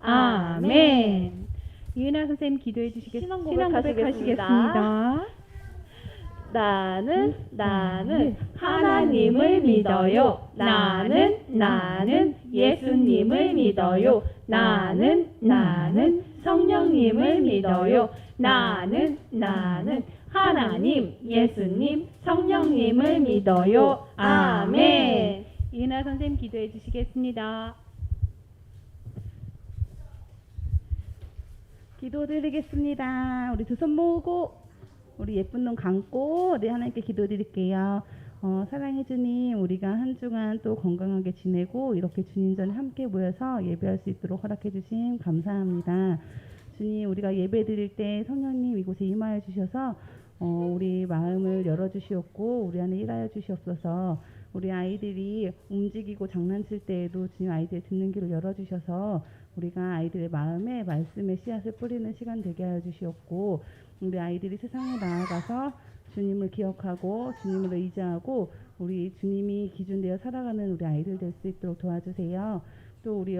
아멘 이은아 선생님 기도해 주시겠습니다 신앙 고백하시겠습니다. 나는 나는 하나님을 믿어요. 나는 나는 예수님을 믿어요. 나는 나는 성령님을 믿어요. 나는 나는 하나님, 예수님, 성령님을 믿어요. 아멘. 이은아 선생님 기도해 주시겠습니다. 기도드리겠습니다. 우리 두 손 모으고 우리 예쁜 눈 감고 우리 하나님께 기도드릴게요. 어, 사랑해 주님, 우리가 한 주간 또 건강하게 지내고 이렇게 주님 전에 함께 모여서 예배할 수 있도록 허락해 주심 감사합니다. 주님, 우리가 예배 드릴 때 성령님 이곳에 임하여 주셔서 어, 우리 마음을 열어 주시옵고 우리 안에 일하여 주시옵소서. 우리 아이들이 움직이고 장난칠 때에도 주님 아이들의 듣는 길을 열어 주셔서 우리가 아이들의 마음에 말씀의 씨앗을 뿌리는 시간 되게 하여 주시옵고 우리 아이들이 세상에 나아가서 주님을 기억하고 주님을 의지하고 우리 주님이 기준되어 살아가는 우리 아이들 될 수 있도록 도와주세요. 또 우리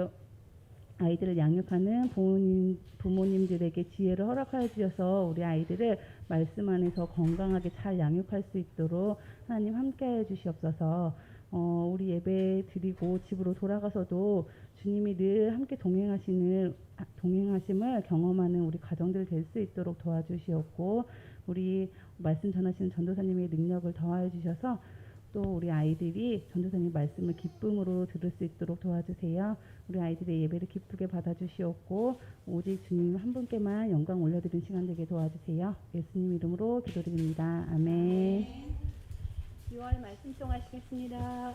아이들을 양육하는 부모님, 부모님들에게 지혜를 허락하여 주셔서 우리 아이들을 말씀 안에서 건강하게 잘 양육할 수 있도록 하나님 함께하여 주시옵소서. 어, 우리 예배 드리고 집으로 돌아가서도 주님이 늘 함께 동행하시는 동행하심을 경험하는 우리 가정들 될 수 있도록 도와주시옵고 우리 말씀 전하시는 전도사님의 능력을 더하여 주셔서 또 우리 아이들이 전도사님 말씀을 기쁨으로 들을 수 있도록 도와주세요. 우리 아이들의 예배를 기쁘게 받아주시옵고 오직 주님 한 분께만 영광 올려드리는 시간 되게 도와주세요. 예수님 이름으로 기도드립니다. 아멘. 6월 말씀 송하시겠습니다.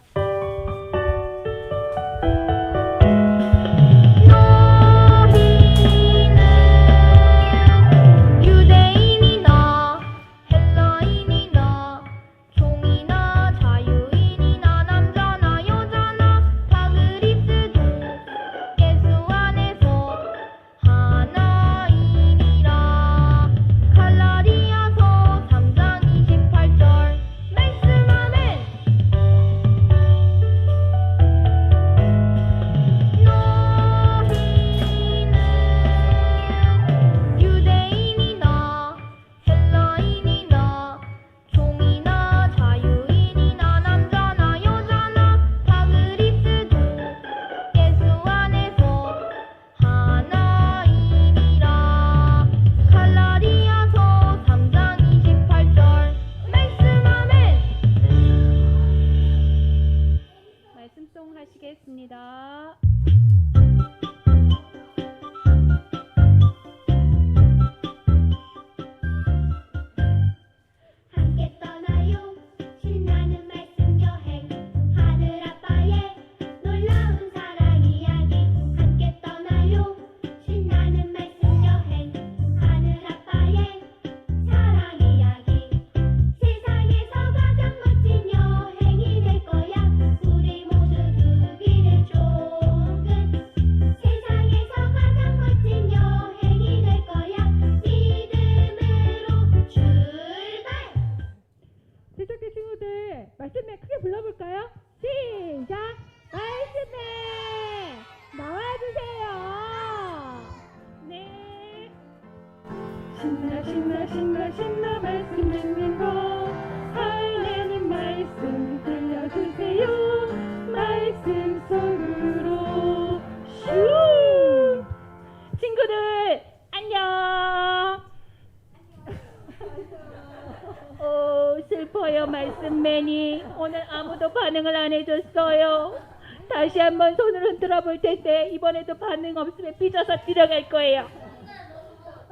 반응 없으면 삐져서 들어갈 거예요.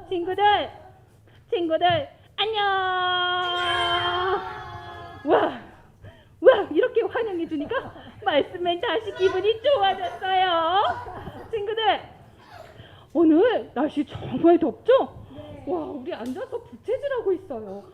친구들, 친구들, 안녕! 와, 와, 이렇게 환영해주니까 말씀맨 다시 기분이 좋아졌어요. 친구들, 오늘 날씨 정말 덥죠? 와, 우리 앉아서 부채질하고 있어요.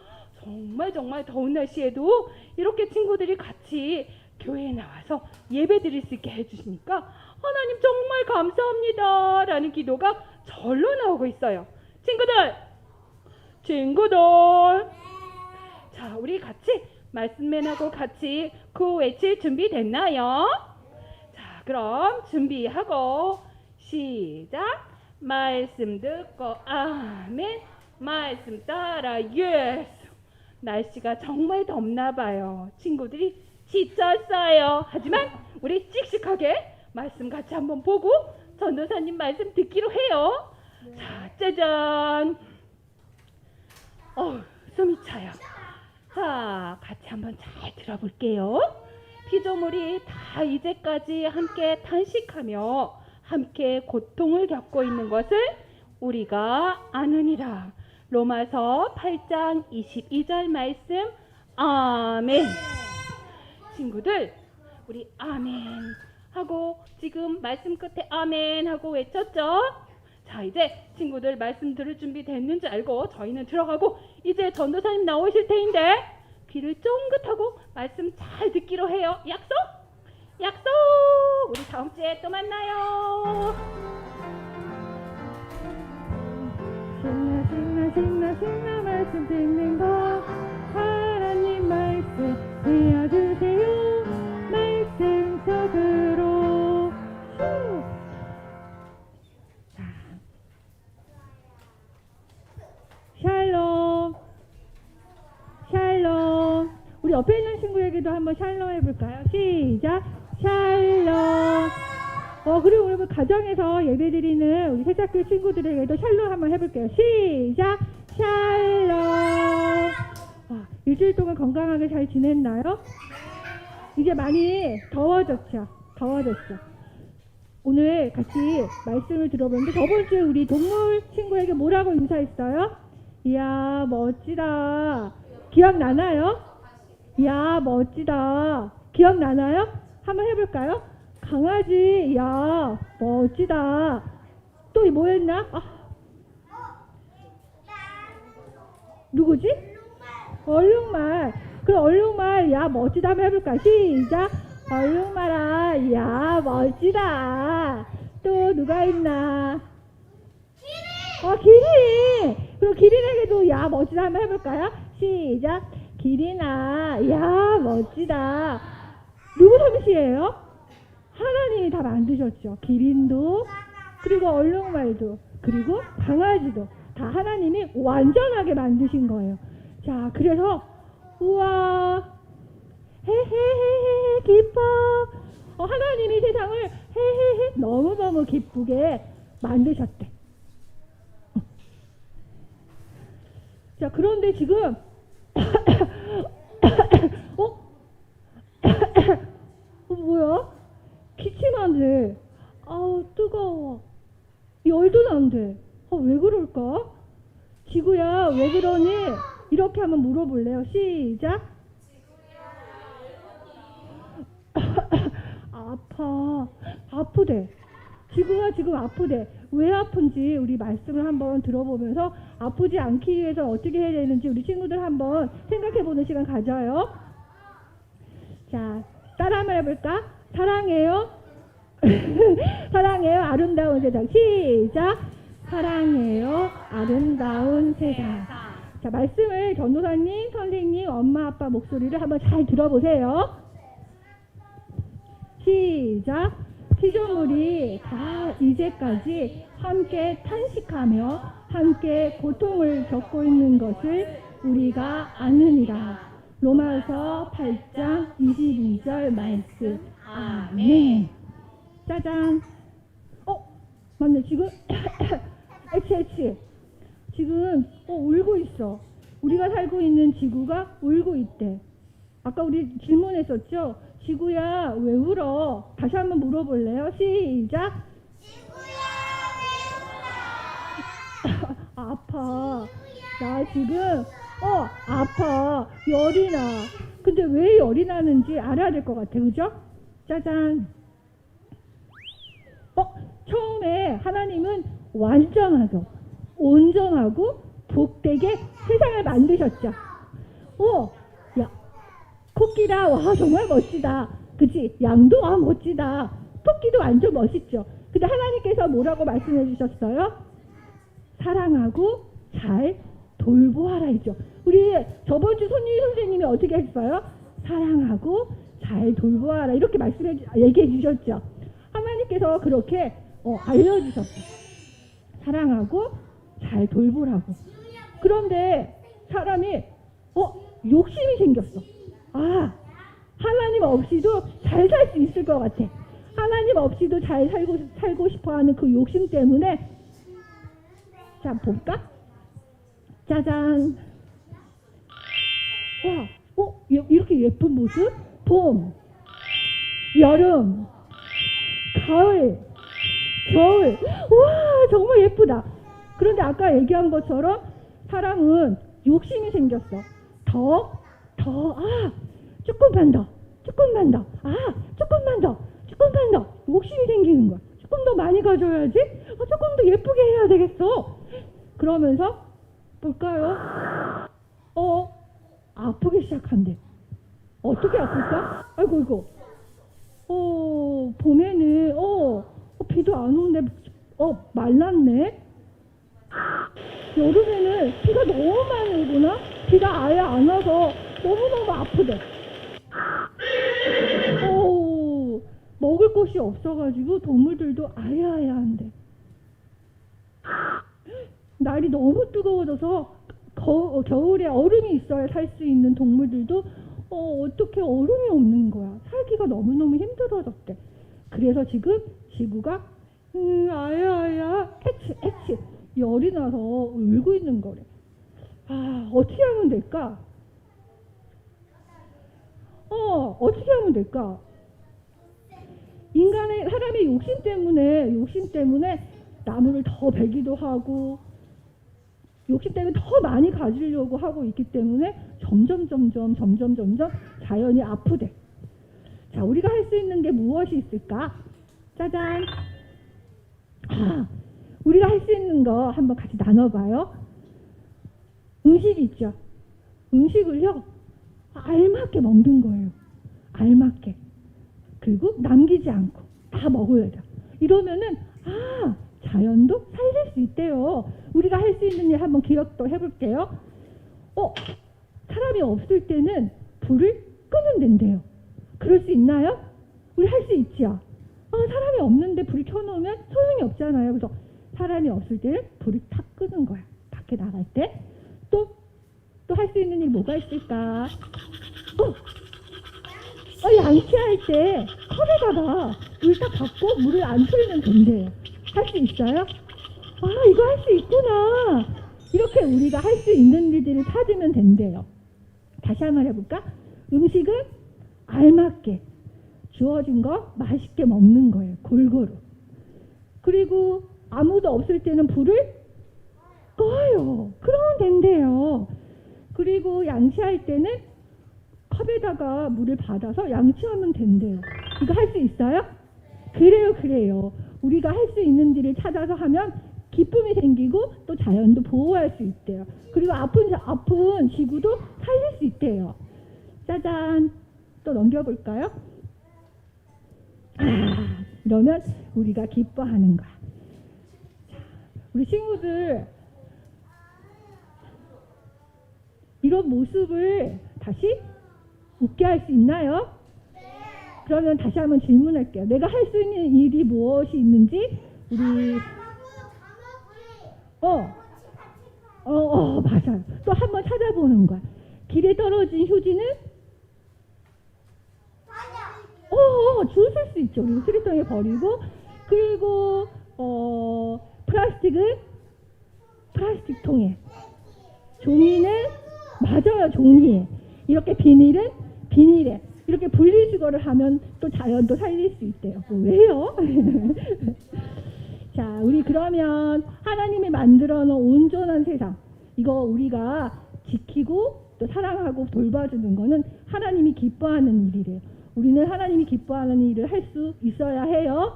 정말 정말 더운 날씨에도 이렇게 친구들이 같이 교회에 나와서 예배 드릴 수 있게 해주시니까 하나님 정말 감사합니다. 라는 기도가 절로 나오고 있어요. 친구들! 친구들! 자, 우리 같이 말씀맨하고 같이 그 외칠 준비 됐나요? 자, 그럼 준비하고 시작. 말씀 듣고 아멘. 말씀 따라 예수. 날씨가 정말 덥나 봐요. 친구들이 지쳤어요. 하지만 우리 씩씩하게 말씀 같이 한번 보고 전도사님 말씀 듣기로 해요. 자, 짜잔. 어, 숨이 차요. 자, 같이 한번 잘 들어볼게요. 피조물이 다 이제까지 함께 탄식하며 함께 고통을 겪고 있는 것을 우리가 아느니라. 로마서 8장 22절 말씀. 아멘. 친구들, 우리 아멘 하고 지금 말씀 끝에 아멘 하고 외쳤죠? 자, 이제 친구들 말씀 들을 준비 됐는지 알고 저희는 들어가고 이제 전도사님 나오실 테인데 귀를 쫑긋하고 말씀 잘 듣기로 해요. 약속? 약속! 우리 다음 주에 또 만나요. 신나 신나 신나 신나 말씀 듣는 거 하나님 말씀 한번 샬롬 해볼까요? 시작 샬롬 어 그리고 우리 가정에서 예배 드리는 우리 새싹교 친구들에게도 샬롬 한번 해볼게요. 시작 샬롬. 와, 일주일 동안 건강하게 잘 지냈나요? 이제 많이 더워졌죠. 더워졌죠. 오늘 같이 말씀을 들어보는데 저번 주에 우리 동물 친구에게 뭐라고 인사했어요? 이야 멋지다. 기억나나요? 이야 멋지다. 기억나나요? 한번 해볼까요? 강아지 이야 멋지다. 또뭐 했나? 아. 누구지? 얼룩말. 그럼 얼룩말, 야, 멋지다 한번 해볼까? 시작. 얼룩말아, 야, 멋지다. 또 누가 있나? 어, 기린! 그럼 기린에게도 야, 멋지다 한번 해볼까요? 시작. 기린아, 야, 멋지다. 누구 솜씨예요? 하나님이 다 만드셨죠. 기린도, 그리고 얼룩말도, 그리고 강아지도 다 하나님이 완전하게 만드신 거예요. 자, 그래서 우와, 헤헤헤헤 기뻐. 어, 하나님이 세상을 헤헤헤 너무 너무 기쁘게 만드셨대. 자, 그런데 지금 어? 어 뭐야? 기침한데. 아우 뜨거워. 열도 난대. 아, 왜 그럴까? 지구야, 왜 그러니? 이렇게 한번 물어볼래요. 시작. 아파. 아프대. 지구가 지금 아프대. 왜 아픈지 우리 말씀을 한번 들어보면서 아프지 않기 위해서 어떻게 해야 되는지 우리 친구들 한번 생각해 보는 시간 가져요. 자, 따라 한번 해볼까? 사랑해요. 사랑해요. 아름다운 세상. 시작. 사랑해요. 아름다운 세상. 자, 말씀을 전도사님, 선생님, 엄마, 아빠 목소리를 한번 잘 들어보세요. 시작. 피조물이 다 이제까지 함께 탄식하며 함께 고통을 겪고 있는 것을 우리가 아느니라. 로마서 8장 22절 말씀. 아멘. 짜잔. 어, 맞네. 지금 HH. 지금 어, 울고 있어. 우리가 살고 있는 지구가 울고 있대. 아까 우리 질문했었죠? 지구야, 왜 울어? 다시 한번 물어볼래요? 시작. 아파. 나 지금, 어, 아파. 열이 나. 근데 왜 열이 나는지 알아야 될 것 같아. 그죠? 짜잔. 어, 처음에 하나님은 완전하고, 온전하고, 복되게 세상을 만드셨죠. 어, 야, 코끼라, 와, 정말 멋지다. 그치? 양도, 아, 멋지다. 토끼도 완전 멋있죠. 근데 하나님께서 뭐라고 말씀해 주셨어요? 사랑하고 잘 돌보아라 했죠. 우리 저번 주 손님 선생님이 어떻게 했어요? 사랑하고 잘 돌보아라 이렇게 말씀해 주- 얘기해 주셨죠. 하나님께서 그렇게 어, 알려주셨어요. 사랑하고 잘 돌보라고. 그런데 사람이 어 욕심이 생겼어. 아 하나님 없이도 잘 살 수 있을 것 같아. 하나님 없이도 잘 살고 살고 싶어하는 그 욕심 때문에 자 볼까? 짜잔. 와, 어 이- 이렇게 예쁜 모습? 봄, 여름, 가을, 겨울. 와 정말 예쁘다. 그런데 아까 얘기한 것처럼 사람은 욕심이 생겼어. 더, 더, 아, 조금만 더, 조금만 더, 아, 조금만 더, 조금만 더. 욕심이 생기는 거야. 조금 더 많이 가져야지. 아, 조금 더 예쁘게 해야 되겠어. 그러면서 볼까요? 어, 아프기 시작한대. 어떻게 아플까? 아이고, 이거. 어, 봄에는, 어, 어, 비도 안 오는데, 어, 말랐네? 여름에는 비가 너무 많이 오구나? 비가 아예 안 와서 너무너무 아프대. 어, 먹을 곳이 없어가지고 동물들도 아야아야한데. 날이 너무 뜨거워져서 거, 어, 겨울에 얼음이 있어야 살 수 있는 동물들도 어, 어떻게 얼음이 없는 거야. 살기가 너무너무 힘들어졌대. 그래서 지금 지구가 음, 아야 아야 해치 해치 열이 나서 울고 있는 거래. 아 어떻게 하면 될까? 어 어떻게 하면 될까? 인간의 사람의 욕심 때문에 욕심 때문에 나무를 더 베기도 하고 욕심 때문에 더 많이 가지려고 하고 있기 때문에 점점 점점 점점 점점 자연이 아프대. 자, 우리가 할 수 있는 게 무엇이 있을까? 짜잔. 아, 우리가 할 수 있는 거 한번 같이 나눠봐요. 음식 있죠. 음식을요 알맞게 먹는 거예요. 알맞게. 그리고 남기지 않고 다 먹어야 돼. 이러면은 아 자연도 살릴 수 있대요. 우리가 할 수 있는 일 한번 기억도 해볼게요. 어 사람이 없을 때는 불을 끄면 된대요. 그럴 수 있나요? 우리 할 수 있지요. 어, 사람이 없는데 불 켜놓으면 소용이 없잖아요. 그래서 사람이 없을 때는 불을 탁 끄는 거야. 밖에 나갈 때. 또, 또 할 수 있는 일 뭐가 있을까? 어, 어, 양치할 때 컵에다가 물 딱 받고 물을 안 틀면 된대요. 할 수 있어요? 아, 이거 할 수 있구나. 이렇게 우리가 할 수 있는 일들을 찾으면 된대요. 다시 한 번 해볼까? 음식은 알맞게 주어진 거 맛있게 먹는 거예요. 골고루. 그리고 아무도 없을 때는 불을 꺼요. 그러면 된대요. 그리고 양치할 때는 컵에다가 물을 받아서 양치하면 된대요. 이거 할 수 있어요? 그래요, 그래요. 우리가 할 수 있는 일을 찾아서 하면 기쁨이 생기고 또 자연도 보호할 수 있대요. 그리고 아픈 자- 아픈 지구도 살릴 수 있대요. 짜잔. 또 넘겨볼까요? 아, 이러면 우리가 기뻐하는 거야. 자, 우리 친구들 이런 모습을 다시 웃게 할 수 있나요? 그러면 다시 한번 질문할게요. 내가 할 수 있는 일이 무엇이 있는지 우리 어, 어, 어, 맞아요. 또 한 번 찾아보는 거야. 길에 떨어진 휴지는? 어, 어, 주울 수 있죠. 우리 쓰레기통에 버리고. 그리고 어 플라스틱은? 플라스틱 통에. 종이는? 맞아요 종이에. 이렇게 비닐은? 비닐에 이렇게 분리수거를 하면 또 자연도 살릴 수 있대요. 뭐 왜요? 자, 우리 그러면 하나님이 만들어 놓은 온전한 세상 이거 우리가 지키고 또 사랑하고 돌봐주는 거는 하나님이 기뻐하는 일이래요. 우리는 하나님이 기뻐하는 일을 할 수 있어야 해요.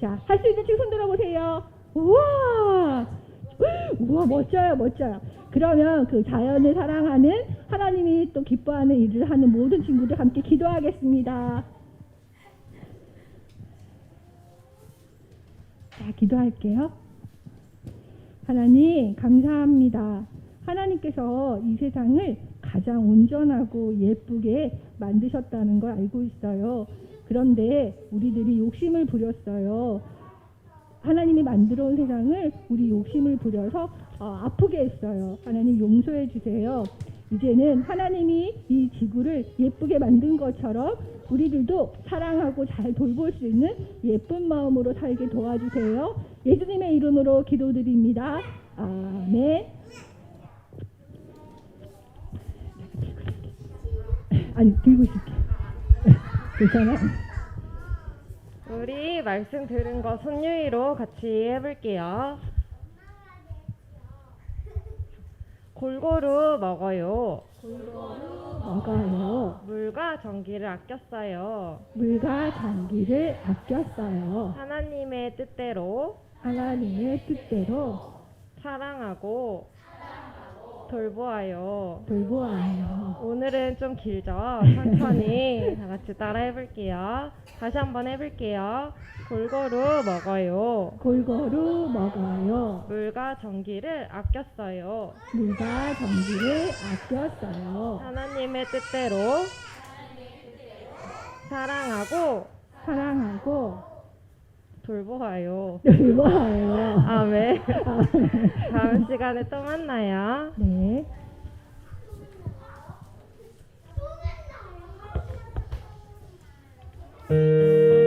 자, 할 수 있는 친구 손 들어 보세요. 우와! 우와, 멋져요, 멋져요. 그러면 그 자연을 사랑하는 하나님이 또 기뻐하는 일을 하는 모든 친구들 함께 기도하겠습니다. 자, 기도할게요. 하나님, 감사합니다. 하나님께서 이 세상을 가장 온전하고 예쁘게 만드셨다는 걸 알고 있어요. 그런데 우리들이 욕심을 부렸어요. 하나님이 만들어 온 세상을 우리 욕심을 부려서 어, 아프게 했어요. 하나님 용서해 주세요. 이제는 하나님이 이 지구를 예쁘게 만든 것처럼 우리들도 사랑하고 잘 돌볼 수 있는 예쁜 마음으로 살게 도와주세요. 예수님의 이름으로 기도드립니다. 아멘. 아니 들고 있을게. 괜찮아? 우리 말씀 들은 거 손유이로 같이 해볼게요. 골고루 먹어요. 먹어요. 물과 전기를 아껴 써요. 물과 전기를 아꼈어요. 하나님의 뜻대로 하나님의 뜻대로 사랑하고 돌보아요. 돌보아요. 오늘은 좀 길죠? 천천히 다 같이 따라 해볼게요. 다시 한번 해볼게요. 골고루 먹어요. 골고루 먹어요. 물과 전기를 아껴 써요. 물과 전기를 아꼈어요. 하나님의 뜻대로 사랑하고 사랑하고 돌보아요. 돌보아요. 아멘. 네. 아, 네. 다음 시간에 또 만나요. 네. 음.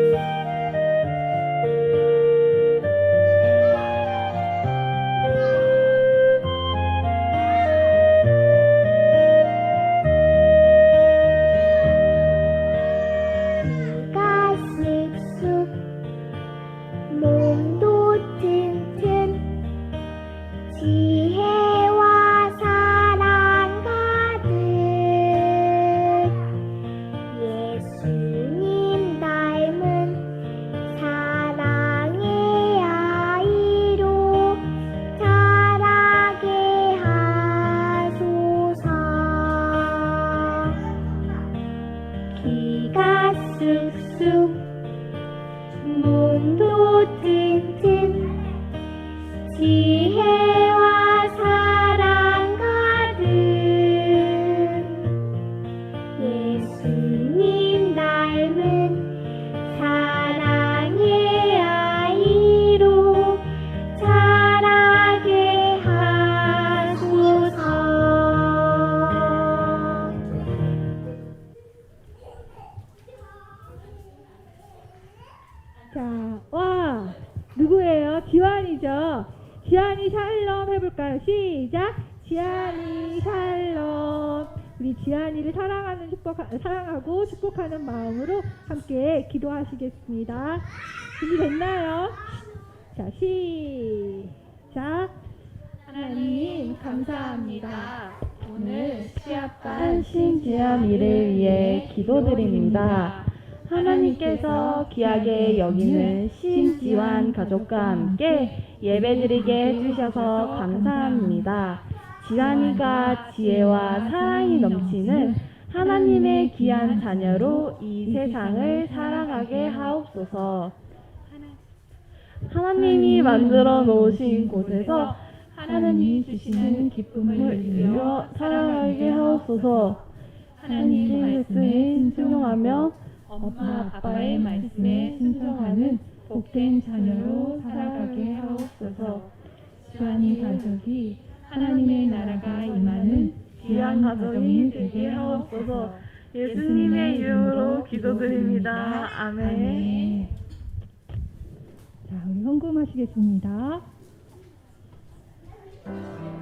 감사합니다. 오늘 한 신지한 일을 위해 기도드립니다. 하나님께서 귀하게 여기는 신지환 가족과 함께 예배드리게 해주셔서 감사합니다. 지환이가 지혜와 사랑이 넘치는 하나님의 귀한 자녀로 이 세상을 살아가게 하옵소서. 하나님이 만들어 놓으신 곳에서 하나님이 주시는 기쁨을 누려 살아가게 하옵소서. 하나님 말씀에 순종하며 엄마 아빠의 말씀에 순종하는 복된 자녀로 살아가게 하옵소서. 지환이 가족이 하나님의 나라가 임하는 귀한 가정이 되게 하옵소서. 예수님의 이름으로 기도드립니다. 아멘. 자, 우리 헌금하시겠습니다. 든든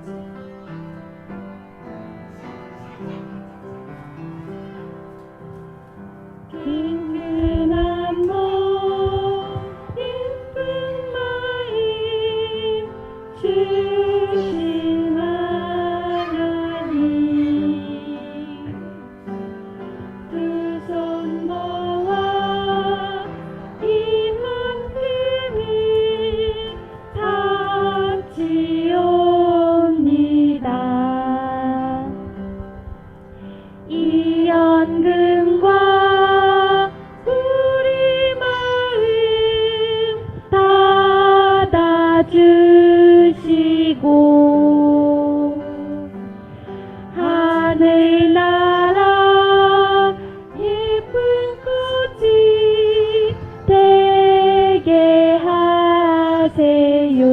하세요.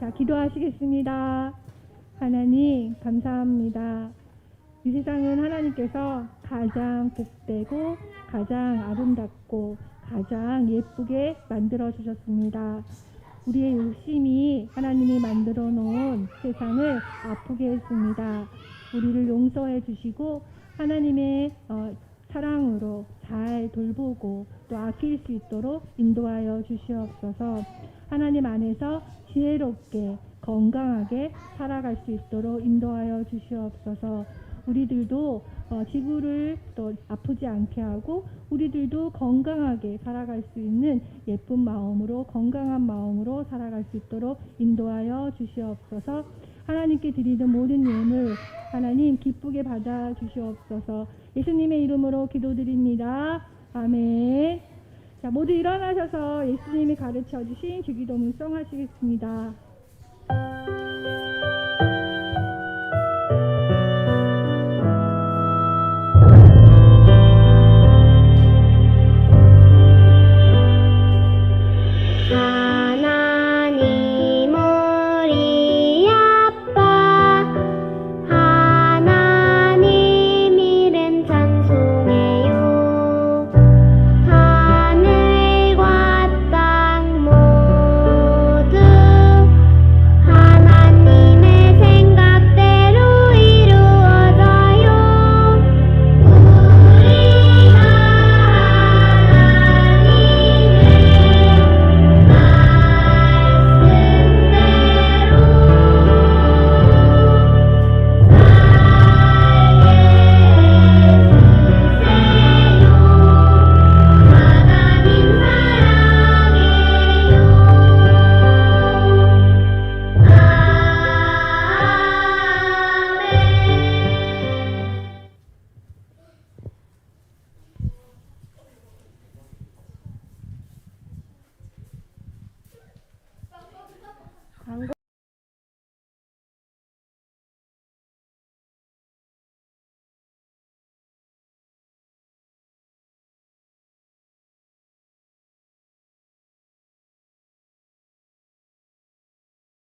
자, 기도하시겠습니다. 하나님, 감사합니다. 이 세상은 하나님께서 가장 복되고 가장 아름답고 가장 예쁘게 만들어 주셨습니다. 우리의 욕심이 하나님이 만들어 놓은 세상을 아프게 했습니다. 우리를 용서해 주시고 하나님의 어, 사랑으로 잘 돌보고 또 아낄 수 있도록 인도하여 주시옵소서. 하나님 안에서 지혜롭게 건강하게 살아갈 수 있도록 인도하여 주시옵소서. 우리들도 어, 지구를 또 아프지 않게 하고 우리들도 건강하게 살아갈 수 있는 예쁜 마음으로 건강한 마음으로 살아갈 수 있도록 인도하여 주시옵소서. 하나님께 드리는 모든 예물 하나님 기쁘게 받아 주시옵소서. 예수님의 이름으로 기도드립니다. 아멘. 자, 모두 일어나셔서 예수님이 가르쳐 주신 주기도문 성하시겠습니다.